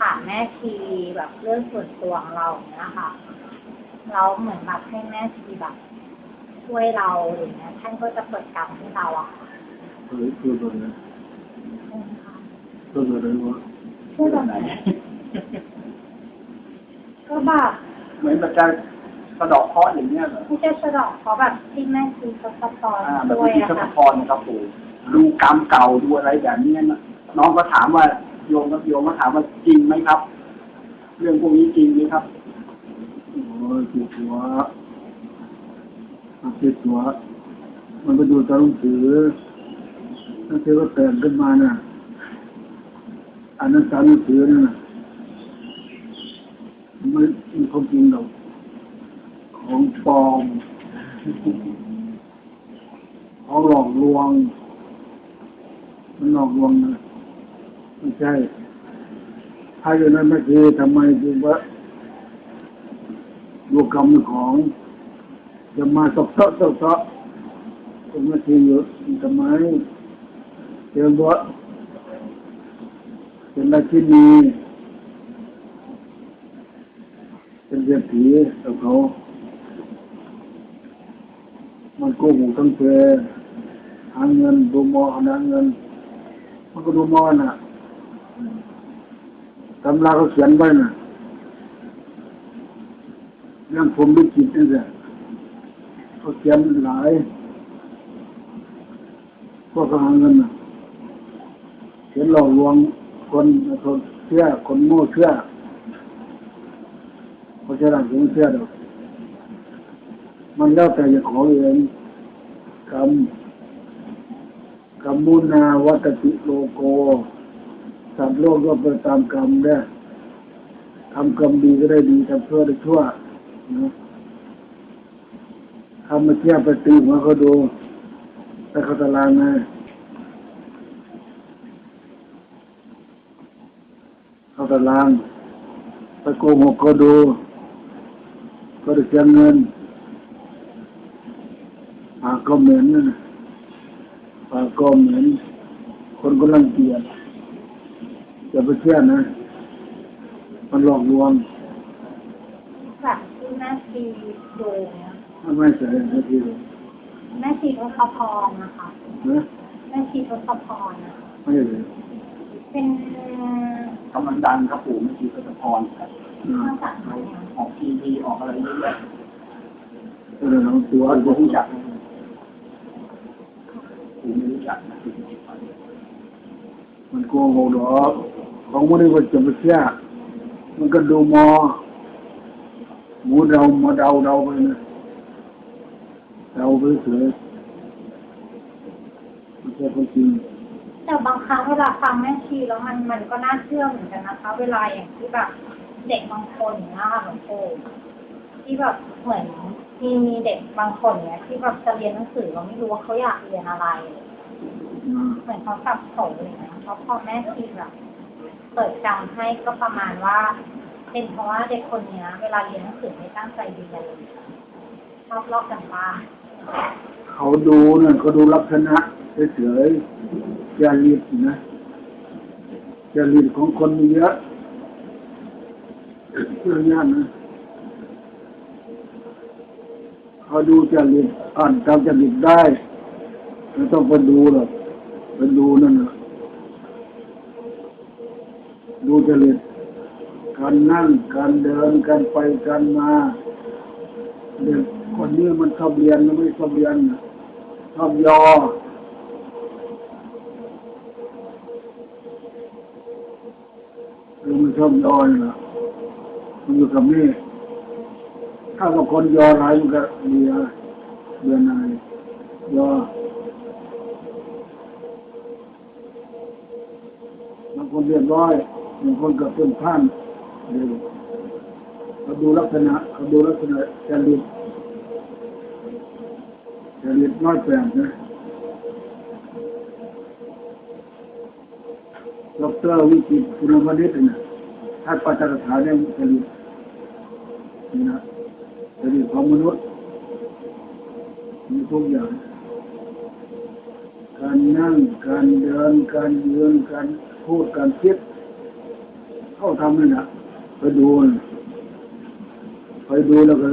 ไปถามแม่ชีแบบเรื่องส่วนตัวของเราอย่างเนี้ยค่ะ เราเหมือนแบบให้แม่ชีแบบช่วยเราอย่างเงี้ยท่านก็จะเปิดกรรมให้เราอะค่ะเฮ้ยตัวตัวไหนใช่ไหมคะตัวตัวไหนวะช่วยแบบไหนก็แบบเหมือนแบบจะสะเดอกเคราะห์อย่างเนี้ยเหรอไม่ใช่สะเดอกเขาะแบบที่แม่ชีเขาสปอนอ่าแบบด้วยที่อะทศค่ะพรนะครับปู่ดูกรรมเก่าดูอะไรแบบนี้นะน้องก็ถามว่า โยมก็โยมก็ถามว่าจริงไหมครับ เรื่องพวกนี้จริงไหมครับโอ้ยติดหัวมันติดหัวมันไปดูตามหนังสือหนังสือก็แต่งขึ้นมาเนี่ยอ่านนังสือหนังสือเนี่ยนะไม่ไม่ความจริงหรอกของปลอมของหลอกลวง มันหลอกลวงนะ ไม่ใช่ถ้าอย่างนั้นไม่คือทำไมคือว่าดูกรรมของจะมาตกเตาะตกเตาะตรงนั้นคือยู่ทำไมเจอบ่เป็นราชินีเป็นเศรษฐีกับเขา มันโกหกทั้งเพหาเงินดูมอหาเงิน มันก็ดูมอน่ะ ตำราเขาเขียนไว้น่ะเรื่องผมลิขิตนี่แหละเขาเขียนหลายพวกเขาหาเงินนะเขียนหลอกลวงคนคนเชื่อคนโง่เชื่อเขาจะรักผมเชื่อดอกมันแล้วแต่จะขอเองกรรมกรรมุนาวัตติโลโก สัตว์โลกก็ไปตามกรรมได้ทำกรรมดีก็ได้ดีทำชั่วได้ชั่วนะทำมาเทียบไปตีหัวเขาดูแต่เขาตารางไงเขาตารางไปโกหกเขาดูก็ได้เสียเงินปากก็เหม็นนะปากก็เหม็นคนก็รังเกียจ อย่าไปเชื่อนะ มันหลอกลวงแบบที่แม่ชีดูเนี่ยมันไม่ใช่นาทีเลยแม่ชีทศพรนะคะนะแม่ชีทศพรนะไม่เลยเป็นกำลังดังครับปู่ไม่ชีทศพรครับอ่าข้าสัตว์เนี่ยออกทีวีออกอะไรเยอะแยะก็เลยน้องตัวปู่รู้จักไหมปู่ไม่รู้จักนะมันโกหกดอก ของมันนี่ว่าจะไปเชื่อมันก็ดูมอหมูเดามาเดาเดาไปนะเดาไปเฉยไม่ใช่ความจริงแต่บางครั้งเวลาฟังแม่ชีแล้วมันมันก็น่าเชื่อเหมือนกันนะคะ เวลาอย่างที่แบบเด็กบางคนอย่างเงี้ยค่ะหลวงปู่ที่แบบเหมือนมีมีเด็กบางคนเนี่ยที่แบบจะเรียนหนังสือเราไม่รู้ว่าเขาอยากเรียนอะไรนะเหมือนเขาสับสนเลยนะเพราะพอแม่ชีแบบ เปิดจำให้ก็ประมาณว่า เป็นเพราะว่าเด็กคนเนี้ย เวลาเรียนหนังสือไม่ตั้งใจเรียนชอบลอกกันบ้านเขาดูเนี่ยเขาดูลักษณะเฉยๆจริตนะจริตของคนมีเยอะเรื่องนี้นะเขาดูจริตอ่านตามจริตได้ไม่ต้องไปดูหรอกไปดูนั่นนะ ดูจริตการนั่งการเดินการไปการมาเด็กคนนี้มันชอบเรียนมันไม่ชอบเรียนชอบยอหรือไมันชอบยอนะมันอยู่กับนี่ถ้าว่าคนยออะไรมันก็เรียเรียนอะไรยอบางคนเรียบร้อย บางคนก็เป็นท่านเดี๋ยวเขาดูลักษณะเขาดูลักษณะจริตจริตน้อยแปลงนะดอกเตอรวิจิตคุณวณิชนะท่านปัจจฐานเนี่ยจริตนี่นะจริตของมนุษย์มีทุกอย่าง การนั่ง การเดิน การยืน การพูด การคิด เขาทำนี่นะไปดูไปดูแล้วก็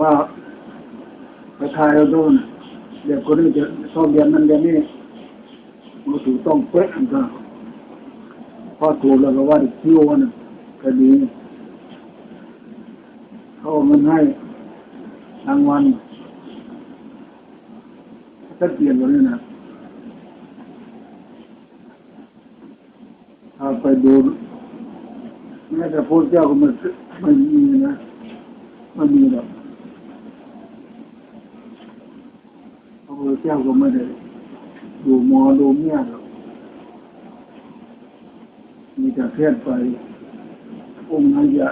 ว่าไปทายเราดูนเด็กคนนี้จะชอบเรียนนั่นเรียนนี่มันถูกต้องเป๊ะอันก็พอถูกแล้วก็ว่าด็กคิวนก็ดีเขาเอาเงินให้รางวัลถ้าเปลี่ยนวันนี้นะถ้าไป ดูแม้แต่พูดเจ้าก็ม่ไม่มีนะไม่มีหรอกพระพุทธเจ้าก็ไม่ได้ดูหมอดูเมียหรอกมีแต่เทศน์ไปองค์นั้นจะ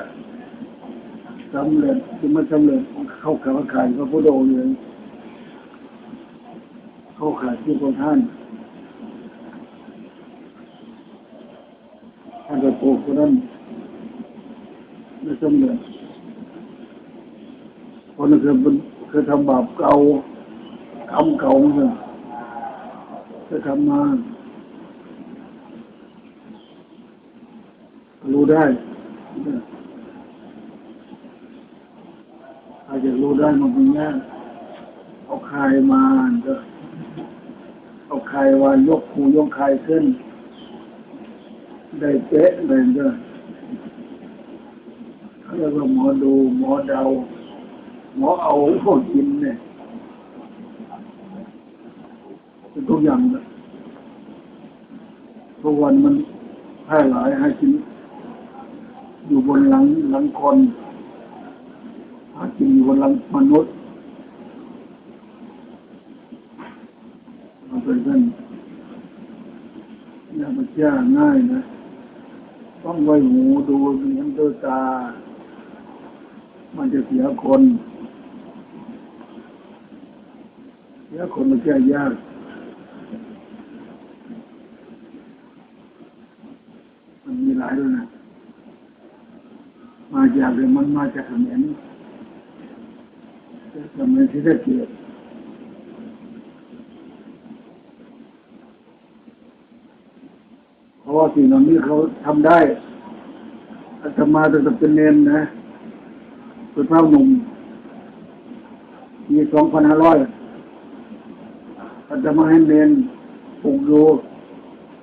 สำเร็จจะไม่สำเร็จเข้าข่ายข่ายพระพุทธองค์เลยเข้าข่ายที่พระท่านท่านจะโกคนนั้นไม่สำเร็จคนนั้นเคยเป็นเคยทำบาปเก่าทำเก่าเหมือนกันเคยทำมารู้ได้อาจจะรู้ได้มันเป็นยากเอาคายมาก็เอาคายวานยกคูยกคายขึ้น ได้เป๊ะเลยก็เขาเรียกว่าหมอดูหมอเดา หมอเอาพวกกินเนี่ยเป็นทุกอย่างเลยทุกวันมันแพร่หลายให้กิน อยู่บนหลังหลังคนหากินอยู่บนหลังมนุษย์มันเป็นกันอย่าไปเชื่อง่ายนะ ต้องไว้หูดูเห็นด้วยตา มันจะเสียคน เสียคนมันแก้ยากมันมีหลายด้วยนะ มาจากเลยมันมาจากเขมรเขมรที่ได้เกิดเพราะว่า สิ่งเหล่านี้เขาทำได้อาตมาจะเป็นเนนนะเป็นพระหนุ่มปีสองพันห้าร้อยอาตมาให้เนนปลูกดู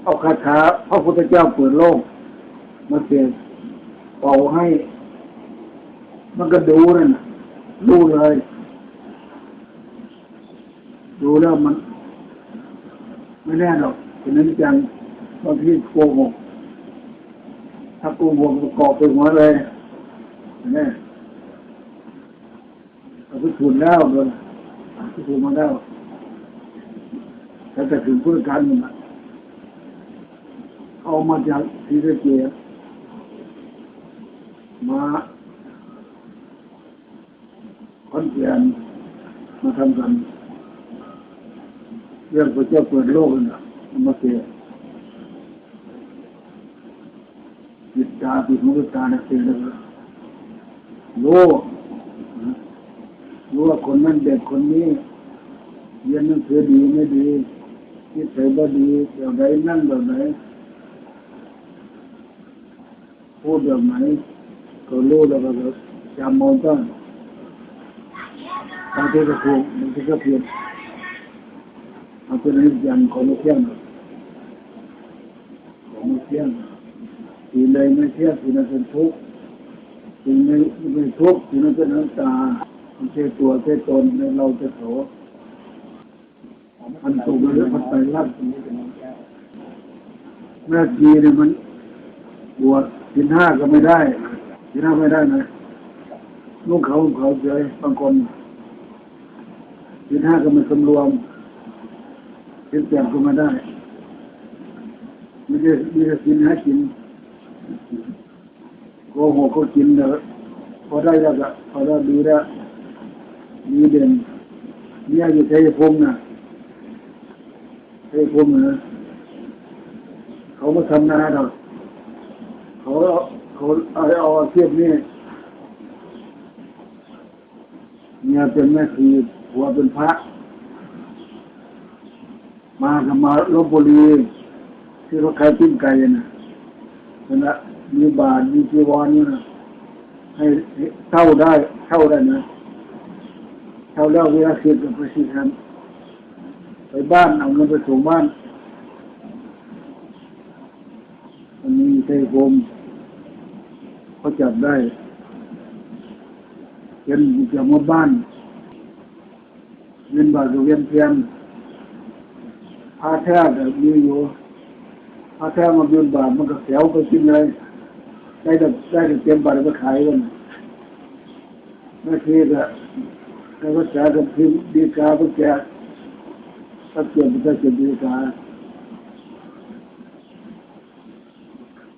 เอาคาถาพระพุทธเจ้าเปิดโลก มาเสกเป่าให้ มันก็ดูนั่นน่ะรู้เลย ดูแล้วมัน ไม่แน่หรอกฉะนั้นจัง บางทีโกหกถ้าโกหกก็กอบไปหัวเลยแน่เอาไปถูนแล้วเลยไปถูนมาแล้วแต่จะถึงพุทธการมันน่ะเอามาจากที่ได้เกียมาคอนเทียนมาทำกัน เรื่องพระเจ้าเปิดโลกนะมาเสีย จิตตาปิดหูตาเนี่ยเสียแล้วก็รู้รู้ว่าคนนั้น เด็ก คนนี้ เรียนหนังสือดี ไม่ดี นิสัยบ่ดี เดี๋ยวใด นั่งเดี๋ยวไหนพูดแบบไหน ก็รู้แล้วก็ จำมองต้นบางทีก็ถูกบางทีก็ผิดเอาเป็นนิสัยของไม่เที่ยงสิ่งใด ไม่เที่ยงสิ่งนั้นเป็นทุกข์สิ่งไม่ไม่ทุกข์สิ่งนั้นเป็นน้ำตาไม่ใช่ตัวใช่ตนในเราจะโถมันถูกหรือมันไปรับแม่จีเนี่ยมันบวชสินห้าก็ไม่ได้ที่ทำไม่ได้นะลูกเขาเขาเฉยบางคนสินห้าก็ไม่สำรวมสินแปดก็ไม่ได้ไม่ได้ไม่ได้สินห้ากิน โกหกก็กินเนอะพอได้แล้วก็พอได้ดีแล้วดีเด่นเนี่ยอยู่ชัยภูมินะชัยภูมินะเขามาทำนาเราเขาเขาเอาเอาอาชีพนี้เมียเป็นแม่ชีผัวเป็นพระ มากับมาลบบุรีที่เขาขายปิ้งไก่น่ะ นั่นนะมีบาทมีจีวรนี่นะให้เท่าได้เท่าได้นะเท่าแล้วเวลาเสร็จก็ไปสิครับไปบ้านเอาเงินไปส่งบ้านมันมีเทโกมเขาจับได้เห็นจากหมดบ้านเงินบาทกับเวียนเทียนผ้าแท้แบบมีอยู่ ผ้าแท้มาเดืนบาทมันก็แถวไปกินเลย ได้แต่ได้แต่เตรียมบาทไปขายกันแม่ทีก็ให้ภาษากับพิมพ์ดีกาพวกแกถ้าเกี่ยวกับเกี่ยวดีกา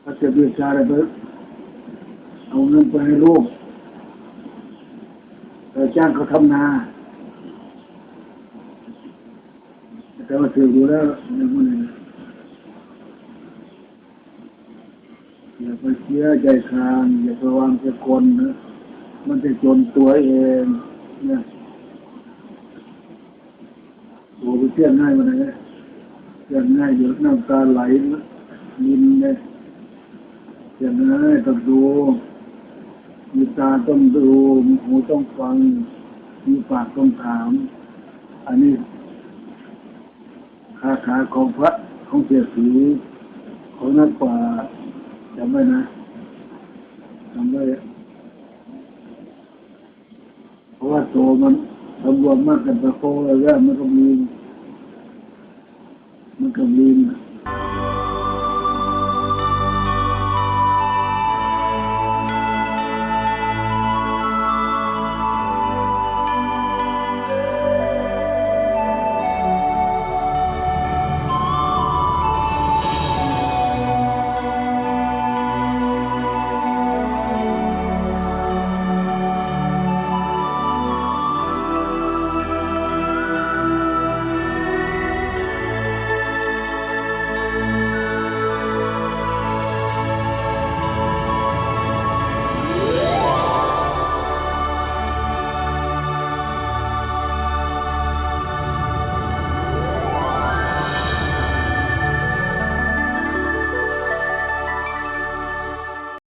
ถ้าเกี่ยวดีกาอะไรไปเอาเงินไปให้ลูกแต่จ้างเขาทำนาแต่ว่าถือดูแล้วในมันเองอย่า ไปเชื่อใจคางอย่าไปวางใจคนนะ มันจะจนตัวเองเนี่ยโอ้ไปเชื่อง่ายมันเลยเชื่อง่ายเดี๋ยวน้ำตาไหลยินเลยเชื่อง่ายต้องดูมีตาต้องดูมีหูต้องฟัง มีปากต้องถาม อันนี้คาถาของพระของเสียสีของนักป่า จำไว้นะจำไว้เพราะว่าโตมันสำรวมมากกันตะโคแล้วมันก็มีมันก็มีนะ